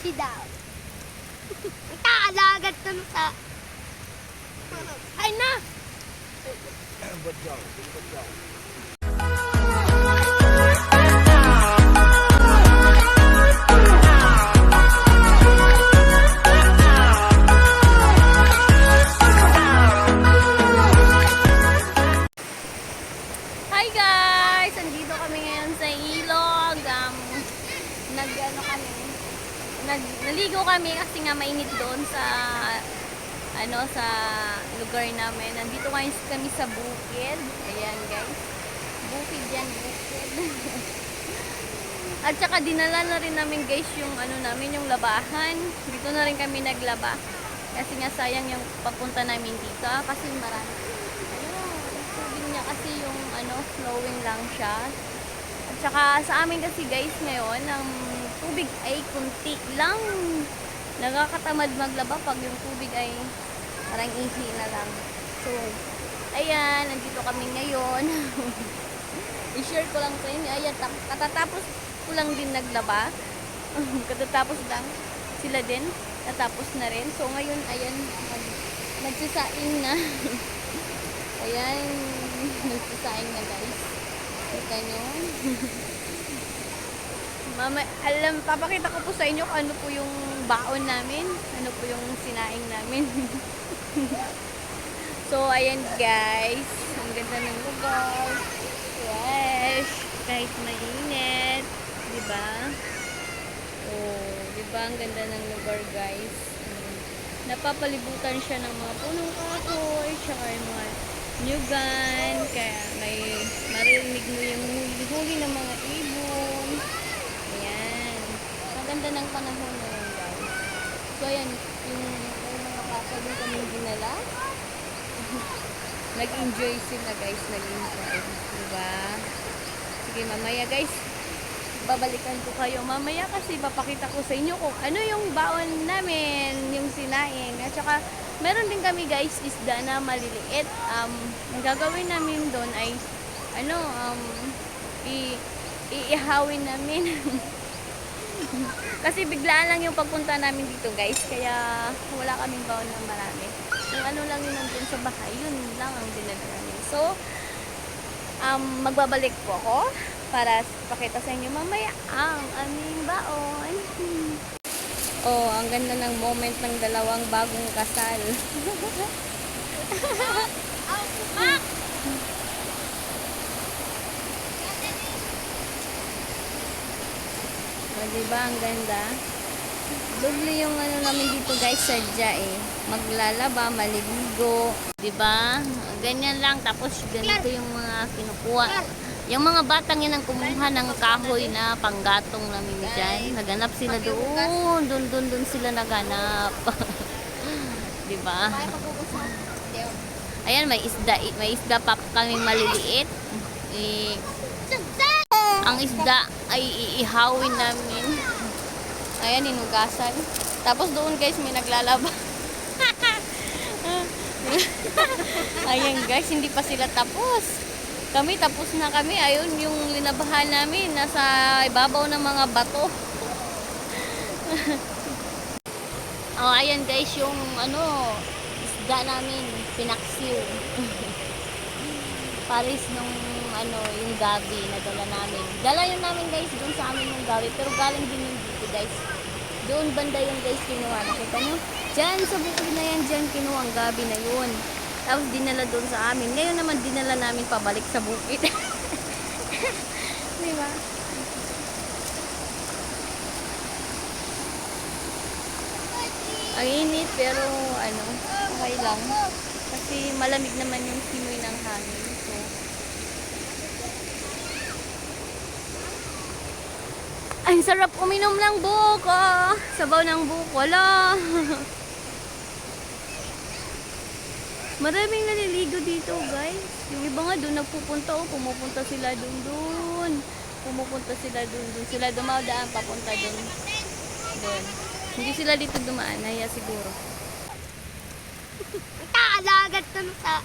Si daw. Kaalagat ka na sa... Ay na! Hi nag, naligo kami kasi nga mainit doon sa ano sa lugar namin. Nandito ngayon kami sa bukid. Ayan guys. Bukid yan, bukid. At saka dinala na rin namin guys yung ano namin, yung labahan. Dito na rin kami naglaba. Kasi nga sayang yung papunta namin dito. ah, Kasi marami. Ayun, tubig niya kasi yung ano, flowing lang siya. At saka sa amin kasi guys ngayon, ang tubig ay kunti lang. Nakakatamad maglaba pag yung tubig ay parang ihi na lang. So, ayan, nandito kami ngayon. I-share ko lang sa inyo. Ayan, tap- katatapos ko lang din naglaba. katatapos lang. Sila din. Natapos na rin. So, ngayon, ayan, nag, nagsisaing na. ayan, nagsisaing na guys. Kita nyo. Mama, alam, papakita ko po sa inyo kung ano po yung baon namin. Ano po yung sinaing namin. so, ayan guys. Ang ganda ng lugar. Fresh. Kahit mainit. Diba? Oh, diba? Ang ganda ng lugar guys. Napapalibutan siya ng mga punong kahoy. Tsaka yung mga nyugan. Kaya may maririnig mo yung huli-huli ng mga ibon. Ganda ng panahon ngayon, guys. So, ayan, yung, mga bata doon kami dinala. Nag-enjoy sila, guys. Nag-enjoy. Diba? Sige, mamaya, guys. Babalikan ko kayo mamaya kasi papakita ko sa inyo kung ano yung baon namin, yung sinaing. At saka, meron din kami, guys, isda na maliliit. Um, ang gagawin namin doon ay, ano, um, i iihawin namin. Kasi biglaan lang yung pagpunta namin dito guys. Kaya wala kaming baon ng marami. Yung ano lang yun nandun sa bahay, yun lang ang dinala namin. So, um, magbabalik po ako para pakita sa inyo mamaya ang aming baon. oh, ang ganda ng moment ng dalawang bagong kasal. O, diba? Ang ganda. Doble yung ano namin dito guys, sadya eh. Maglalaba, maliligo. Diba? Ganyan lang. Tapos ganito yung mga kinukuha. Yung mga batang yan ang kumuha ng kahoy na panggatong namin dyan. Naganap sila doon. Doon, doon, doon sila naganap. diba? Ayan, may isda. May isda pa kaming maliliit. Eh, ang isda ay iihawin namin. Ayan, hinugasan. Tapos doon guys, may naglalaba. Ayan guys, hindi pa sila tapos. Kami tapos na kami. Ayun, yung linabahan namin nasa ibabaw ng mga bato. oh, ayan guys, yung ano, isda namin, pinaksiw. Paris nung ano, yung gabi na dala namin. Dala yun namin guys doon sa amin yung gabi. Pero galing din yung dito guys. Doon banda yung guys kinuha. Nakita nyo? Diyan sa bukid na yan, diyan kinuha ang gabi na yun. Tapos dinala doon sa amin. Ngayon naman dinala namin pabalik sa bukid. Di ba? Ang init pero ano, okay lang. Kasi malamig naman yung simoy ng hangin. So, Ang sarap uminom ng buko. Sabaw ng buko. Wala. Maraming naliligo dito, guys. Yung iba nga doon nagpupunta. Oh, pumupunta sila doon doon. Pumupunta sila doon doon. Sila dumadaan papunta doon. Doon. Hindi sila dito dumaan. Naya siguro. Kaalagat ka na sa...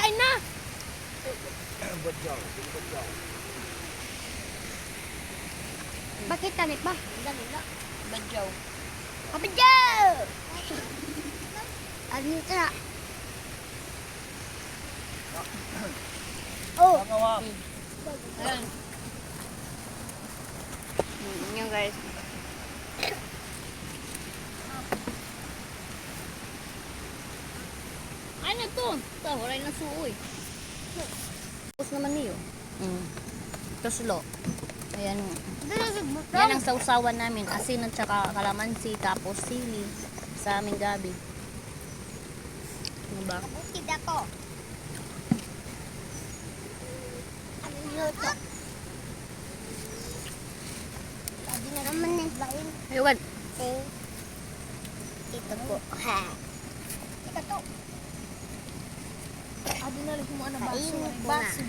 Ay na! Bakit tanip ba? Dali na. Badyaw. Kabidyaw! Ano ito na? Oh! Ayan. Hmm, yun guys. Ano to? Ito, wala na suoy. Tapos naman niyo. Mm. Tuslo. Ayan. Yan ang sausawan namin. Asin at saka kalamansi, tapos sili sa aming gabi. Ano ba? Ano yun ito? Sabi na naman eh. Lain. Ayun. Ito po. Ha. Ito to. Adi na lang kung ano baso. Ko. Baso.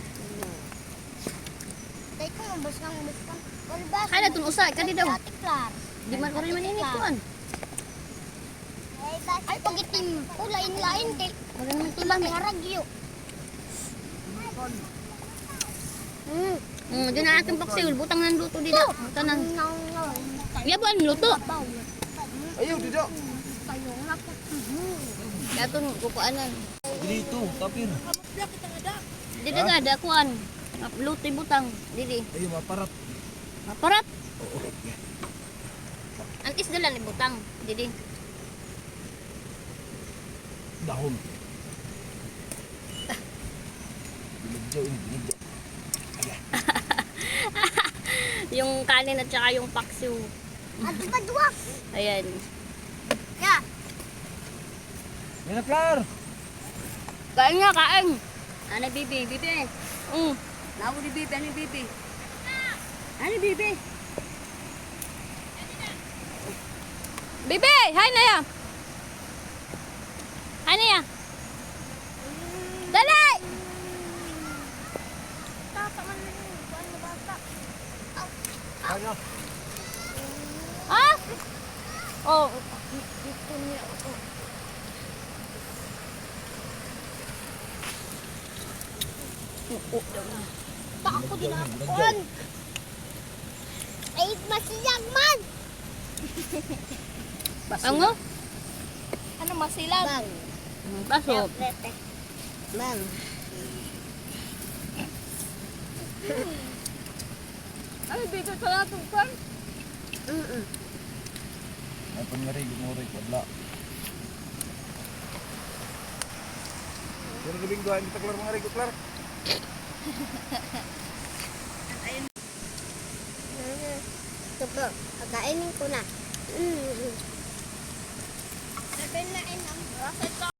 Tay ko, mabas kang mabas kang. Wala ba? Ano itong usa? Kani daw. Ate Clar. Di man ko rin maninikuan. Ay, pag itim po, lain-lain. Kay, Wala naman ito tulang lang eh. haragyo. Hmm. Mm, di na natin paksiul. Butang ng luto di na. Butang ng... Nang, nang. Yabuan, luto. Ayaw, dito. Kayo nga po. Kaya ito, kukuanan. Dito, tapir. Di na nga, dakuan. Yung butang. Dili. Ayaw, maparat. Maparat. Oo. Antis dala ni butang. Dili. Dahon. Binigyaw ini, binigyaw. Yung kanin at saka yung paksiw. Ate ba duwak? Ayan. Ya. Yan na. Kain nga, kain. Ano, bibi? Bibi. Mm. Naku ni bibi. Ano, bibi? Ano, bibi? Bibi! Hi, Naya! Hi, Naya! Dali! Kaya. Ha? Oh. Ito niya. Oh. Oo daw na. Tako din ako. binigyaw. Ay, masiyang man. Ano? Ano masilag? Bang. Mm, Baso. Bang. Ano dito sa latong pan? Mm-mm. Ay, panyari, gumuray, padla. Pero gabing doon, kita Clar mga Ito po. Pagkainin ko na. Mm. Sabi na inang. Rasa ito.